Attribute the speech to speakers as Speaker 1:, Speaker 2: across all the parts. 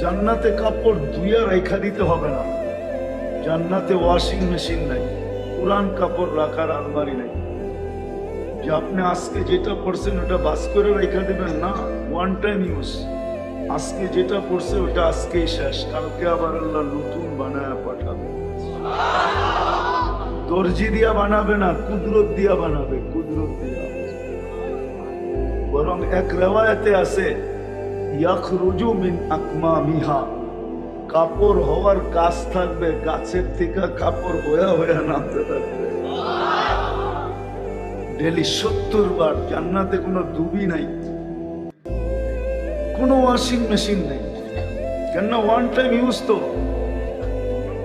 Speaker 1: জান্নাতে কাপড় ধুইয়া রেখা দিতে হবে না। জান্নাতে ওয়াশিং মেশিন নাই পুরান কাপড় রাখার আলমারি নাই। যে আপনি আজকে যেটা পড়ছেন ওটা বাস করে রেখা দিবেন না ওয়ান টাইম ইউজ আজকে যেটা পড়ছে ওটা আজকেই শেষ, কালকে আবার আল্লাহ নতুন বানায় পাঠাবে। দর্জি দিয়া বানাবে না, কুদরত দিয়া বানাবে, কুদরত দিয়া। বরং এক রেওয়ায়তে আছে ইয়াখরুজু মিন আকমামিহা। কাপড় হওয়ার কাজ থাকবে, গাছের থেকে কাপড় হয়ে হয়ে নামতে থাকবে। ডেলি সত্তর বার জান্নাতে কোনো ডুবি নাই, কোনো ওয়াশিং মেশিন নেই। কেন ওয়ান টাইম ইউজ তো।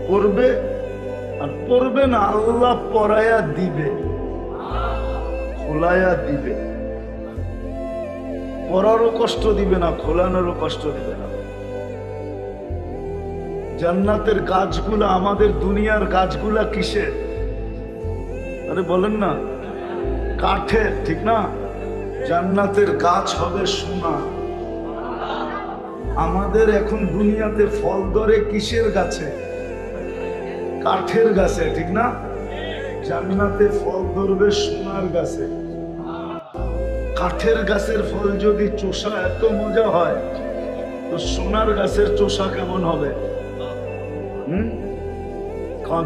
Speaker 1: করবে আর পড়বে না, আল্লাহ পড়ায়া দিবে। খোলায়া দিবে। পড়ারও কষ্ট দিবে না খোলানোরও কষ্ট দিবে না। জান্নাতের গাছগুলা, আমাদের দুনিয়ার গাছগুলা কিসের? আরে বলেন না, কাঠের, ঠিক না? জান্নাতের গাছ হবে সোনা। আমাদের এখন দুনিয়াতে ফল ধরে কিসের গাছে? কাঠের গাছে, ঠিক না? জান্নাতে ফল ধরবে সোনার গাছে। কাঠের গাছের ফল যদি চোষা, এত মজা হয়। তো সোনার গাছের চোষা কেমন হবে? হুম?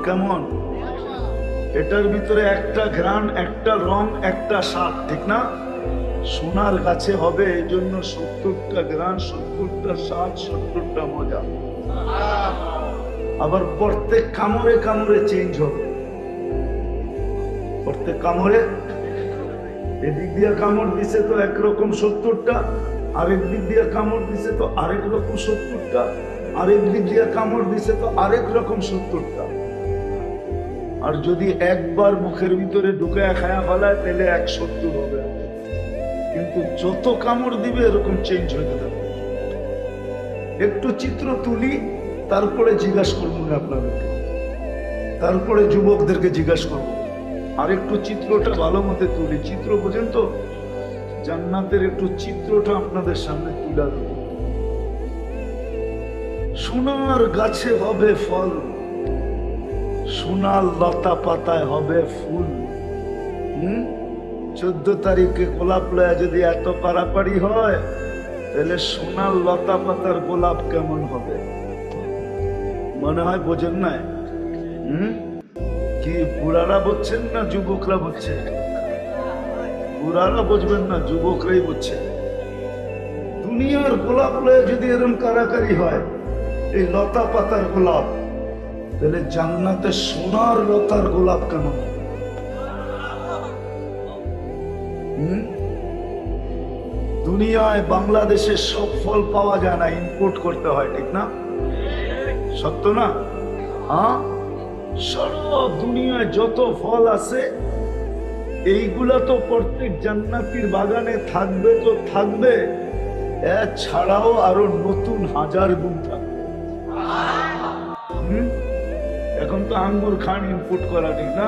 Speaker 1: কেমন? এটার ভিতরে একটা ঘ্রাণ, একটা রং, একটা স্বাদ, ঠিক না? সোনার গাছে হবে এই জন্য সত্তরটা ঘ্রাণ, সত্তরটা স্বাদ, সত্তরটা মজা। আবার প্রত্যেক কামড়ে কামড়ে চেঞ্জ হবে। প্রত্যেক কামড়ে এদিক দিয়ে কামড় দিছে তো একরকম সত্তরটা, আরেক দিক দিয়ে কামড় দিছে তো আরেক রকম সত্তরটা, আরেক দিক দিয়ে কামড় দিছে তো আরেক রকম সত্তরটা। আর যদি একবার মুখের ভিতরে ঢুকে খায়া ফেলায়, তাহলে এক সত্তর হবে। কিন্তু যত কামড় দিবে, এরকম চেঞ্জ হয়ে যাবে। একটু চিত্র তুলি, তারপরে জিজ্ঞাসা করব আপনাদেরকে। তারপরে যুবকদেরকে জিজ্ঞাসা করব। আর একটু চিত্রটা ভালো মতে তুলি। চিত্র বোঝেন তো? জান্নাতের একটু চিত্রটা আপনাদের সামনে তুলে দেবো সোনার গাছে হবে ফল, সোনার লতা পাতায় হবে ফুল। হুম? চোদ্দ তারিখে গোলাপ লয়া যদি এত পারাপারি হয়, তাহলে সোনার লতা পাতার গোলাপ কেমন হবে? মনে হয় বোঝেন নাই? হুম? কি বুড়ারা বুঝছেন না যুবকরা বুঝছে? বুড়ারা বুঝবেন না, যুবকরাই বুঝছে। দুনিয়ার গোলাপ লয়ে যদি এরকম কারাকারি হয়, এই লতা পাতার গোলাপ, তাহলে জান্নাতে সোনার লতার গোলাপ? হুম? দুনিয়ায়, বাংলাদেশে সব ফল পাওয়া যায় না ইম্পোর্ট করতে হয়, ঠিক না? সত্য না? হ্যাঁ? সারা দুনিয়ায় যত ফল আছে, এইগুলা তো প্রত্যেক জান্নাতির বাগানে থাকবে তো থাকবে, এছাড়াও আরও নতুন হাজার গুণ থাকবে। এখন তো আঙ্গুর খান ইনপুট করা ঠিক না?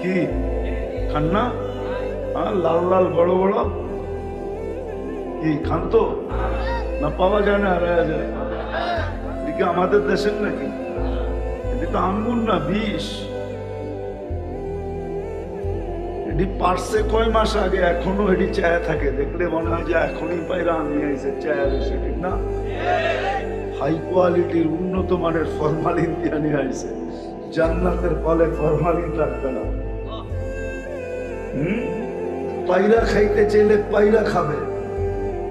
Speaker 1: কি? খান না? লাল লাল বড় বড়? কি, খান তো? না পাওয়া যায় না, হারায় যায়। আমাদের দেশের নাকি? তো আঙ্গুর না বিষ। এটি পার্সে কয় মাস আগে, এখনও এটি চায়া থাকে। দেখলে মনে হয় যে এখনই পাইরা আমি আইসে চায়া বেশি ঠিক না? হাই কোয়ালিটির উন্নত মানের ফরমালিন দিয়ে নিয়ে আইসে জান্নাতের ফলে ফরমালিন রাখবে না। পায়রা খাইতে চাইলে পায়রা খাবে।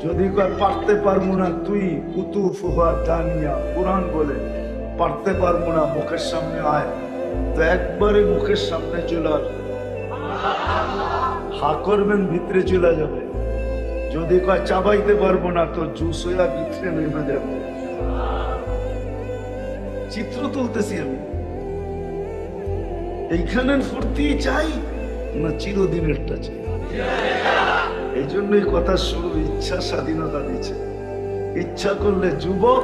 Speaker 1: যদি পারতে পারব না, তুই কুতু ফুফা টানিয়া কোরআন বলে পারতে পারব না, মুখের সামনে আয়। তো একবারে মুখের সামনে চলে আসবে হা করবেন, ভিতরে চলে যাবে। যদি কয় চাবাইতে পারব না, তো জুস হইয়া ভিতরে নেমে যাবে। চিত্র তুলতেছি আমি। এইখানের ফুর্তি চাই না চিরদিনেরটা চাই? এই জন্যই কথা শুরু, ইচ্ছা স্বাধীনতা দিচ্ছে। ইচ্ছা করলে যুবক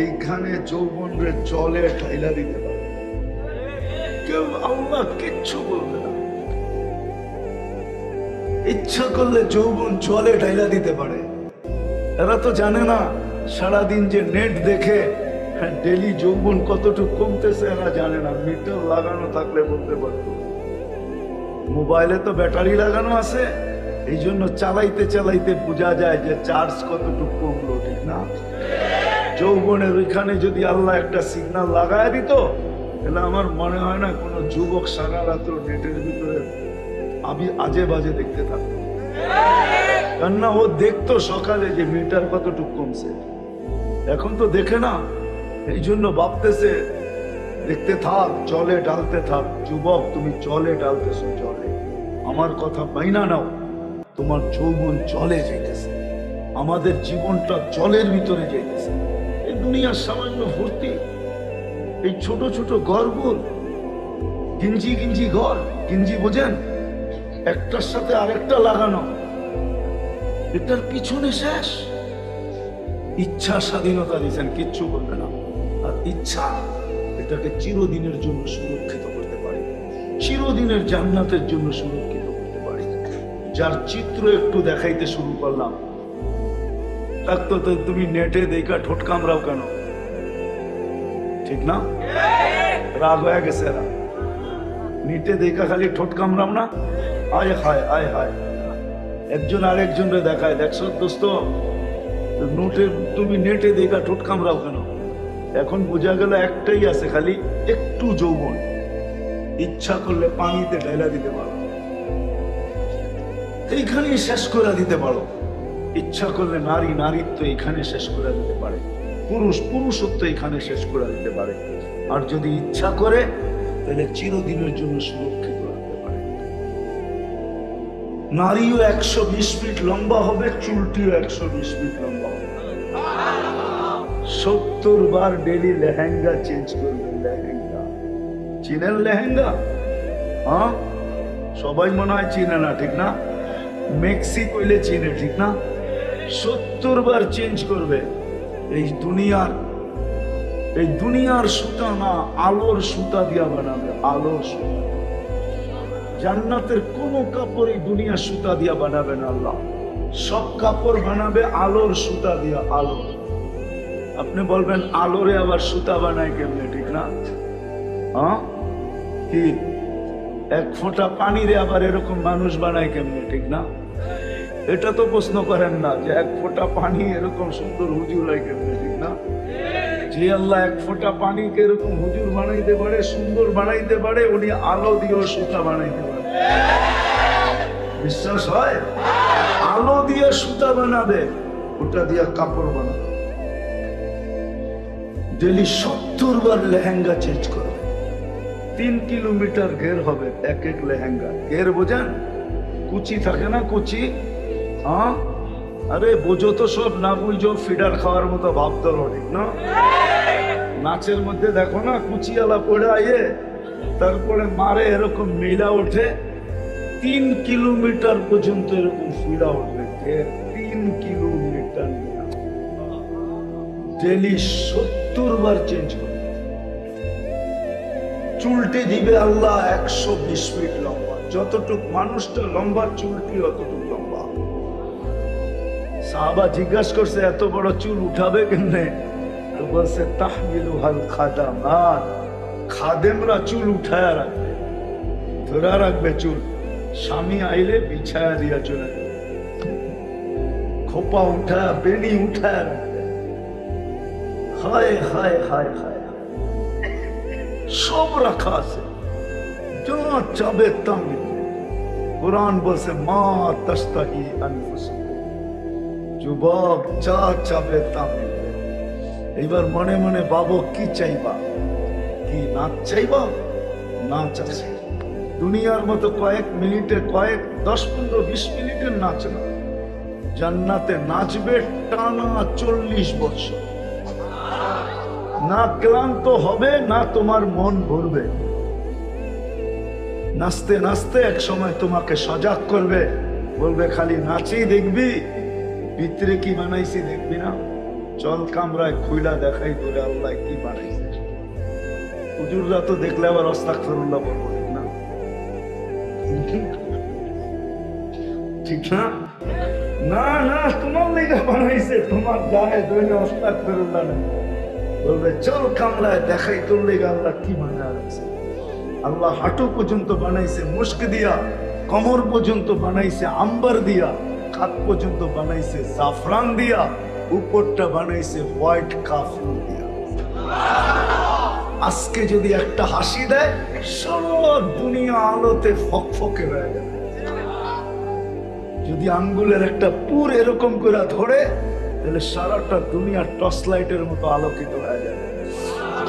Speaker 1: এইখানে যৌবন রে জলে ঠাইলা দিতে পারে। কেউ আল্লাহ কিচ্ছু বলবে না। ইচ্ছা করলে যৌবন জলে ঢাইলা দিতে পারে। এরা তো জানে না, সারাদিন যে নেট দেখে ডেলি যৌবন কতটুকু কমতেছে এরা জানে না। মিটার লাগানো থাকলে বলতে পারতো। মোবাইলে তো ব্যাটারি লাগানো আছে এই জন্য চালাইতে চালাইতে বোঝা যায় যে চার্জ কতটুকু কমলো, ঠিক না? যৌবনের ওইখানে যদি আল্লাহ একটা সিগন্যাল লাগায় দিত, তাহলে আমার মনে হয় না কোনো যুবক সারা রাত্র নেটের ভিতরে আমি আজে বাজে দেখতে থাকতো। কেননা ও দেখতো সকালে যে মিটার কতটুকু কমছে। এখন তো দেখে না এই জন্য ভাবতেছে, দেখতে থাক, জলে ডালতে থাক। যুবক, তুমি জলে ডালতেছো, জলে। আমার কথা বাইনা নাও। তোমার যৌবন জলে যেতেছে আমাদের জীবনটা জলের ভিতরে যাইতেছে। এই দুনিয়ার সামান্য ভর্তি এই ছোট ছোট ঘরগুল, গিঞ্জি গিঞ্জি ঘর, গিঞ্জি বোঝেন? একটার সাথে আরেকটা লাগানো। এটার পিছনে শেষ। ইচ্ছা স্বাধীনতা দিয়েছেন, কিচ্ছু বলবে না। আর ইচ্ছা, এটাকে চিরদিনের জন্য সুরক্ষিত করতে পারে। চিরদিনের জান্নাতের জন্য সুরক্ষিত করতে পারে। যার চিত্র একটু দেখাইতে শুরু করলাম। তার তো তো তুমি নেটে দেখা ঠোঁট কামড়াও কেন ঠিক না রাগ হয়ে গেছে এরা নিটে দেখা খালি ঠোঁট কামড়াম না আয় হায় আয় হায় একজন আরেকজনরে দেখায় দেখছ দোস্ত নোটে তুমি নেটে দেখা ঠোঁট কামড়াও কেন এখন বোঝা গেল একটাই আছে খালি একটু যৌবন ইচ্ছা করলে পানিতে ঢেলা দিতে পারো এইখানেই শেষ করে দিতে পারো ইচ্ছা করলে নারী নারীত্ব এখানে শেষ করে দিতে পারে। পুরুষ পুরুষত্ব এখানে শেষ করে দিতে পারে। আর যদি ইচ্ছা করে, তাহলে চিরদিনের জন্য সুরক্ষিত রাখতে পারে। নারীও একশো বিশ ফিট লম্বা হবে, চুলটিও একশো বিশ ফিট লম্বা হবে। সত্তর বার ডেলি লেহেঙ্গা চেঞ্জ করবে, লেহেঙ্গা। চিনেন লেহেঙ্গা? হ্যাঁ? সবাই মনে হয় চিনে না, ঠিক না? মেক্সি কইলে চিনে, ঠিক না? সত্তর বার চেঞ্জ করবে। এই দুনিয়ার এই দুনিয়ার সুতা না, আলোর সুতা দিয়া বানাবে, আলোর সুতা। জান্নাতের কোন কাপড় এই দুনিয়ার সুতা দিয়া বানাবে না আল্লাহ। সব কাপড় বানাবে আলোর সুতা দিয়া, আলো। আপনি বলবেন, আলোরে আবার সুতা বানায় কেমনে, ঠিক না? হ্যাঁ? এক ফোঁটা পানিরে আবার এরকম মানুষ বানায় কেমনে, ঠিক না? এটা তো প্রশ্ন করেন না যে এক ফোঁটা পানি এরকম সুন্দর হুজুর কেমনে ঠিক না? যে আল্লাহ এক ফোঁটা পানিকে এরকম হুজুর বানাইতে পারে, সুন্দর বানাইতে পারে, উনি আলো দিয়েও সুতা বানাইতে পারে। বিশ্বাস হয়? আলো দিয়ে সুতা বানাবে, ওটা দিয়ে কাপড় বানাবে। ডেলি সত্তর বার লেহেঙ্গা চেঞ্জ করবে। তিন কিলোমিটার ঘের হবে, এক এক লেহেঙ্গা। ঘের বোঝেন? কুচি থাকে না কুচি? আরে বোঝো তো সব, না বুঝো ফিডার খাওয়ার মতো ভাবতে ঠিক না? নাচের মধ্যে দেখো না, কুচিয়ালা পড়ে আইয়ে তারপরে মারে এরকম মেলা ওঠে, তিন কিলোমিটার পর্যন্ত এরকম ফিরা উঠবে তিন কিলোমিটার ডেলি সত্তর বার চেঞ্জ করবে। চুলটি দিবে আল্লাহ একশো বিশ ফিট লম্বা। যতটুক মানুষটা লম্বা চুলটি অতটুক? সাহাবা জিজ্ঞাসা করছে, এত বড় চুল উঠাবে কেমনে? তো বলছে, তাহমিলু হাল খাদাম আর খাদেমরা চুল উঠায়া রাখবে, ধরা রাখবে চুল। স্বামী আইলে বিছায়া দিয়া চলে খোপা উঠায়া বেনি উঠায়া রাখবে। হায় হায় হায় হায় সব রাখা আছে। যা চাবে তা কোরআন বলছে, মা তস্তাহি আনফুসুকুম। যুবক, যা চাবে তা এইবার মনে মনে বাবু কি চাইবা? কি নাচ চাইবা? নাচ আছে দুনিয়ার মতো কয়েক মিনিটে, কয়েক দশ পনেরো, বিশ মিনিটের নাচ না। জান্নাতে নাচবে টানা চল্লিশ বছর। না ক্লান্ত হবে, না তোমার মন ভরবে। নাচতে নাচতে এক সময় তোমাকে সজাগ করবে। বলবে, খালি নাচেই দেখবি ভিতরে কি বানাইছি দেখবি না? চল কামরায় খুইলা দেখাই তোরে আল্লাহ কি বানাইছে। হুজুররা তো দেখলে আবার অস্তাক ফেরুল্লাহ বলব না? ঠিক না? না না, তোমার লেগে বানাইছে, তোমার গায়ে দৈনে অস্তাক ফেরুল্লাহ বলবে, চল কামলায় দেখাই তোর লেগে আল্লাহ কি বানা আছে আল্লাহ হাঁটু পর্যন্ত বানাইছে মুস্ক দিয়া, কমর পর্যন্ত বানাইছে, আম্বার দিয়া। কাত পর্যন্ত বানাইছে জাফরান দিয়া, উপরটা বানাইছে হোয়াইট কাফুর দিয়া। আজকে যদি একটা হাসি দেয় সব দুনিয়া আলোতে ফকফকে হয়ে যাবে। যদি আঙ্গুলের একটা পুর এরকম করে ধরে, তাহলে সারাটা দুনিয়া টর্চ লাইটের মতো আলোকিত হয়ে যাবে।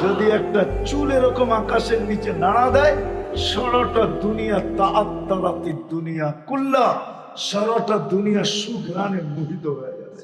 Speaker 1: যদি একটা চুল এরকম আকাশের নিচে নাড়া দেয়, সারাটা দুনিয়া তাআত্তারাতি দুনিয়া কুল্লা। সারাটা দুনিয়া সুঘ্রাণে মোহিত হয়ে যাবে।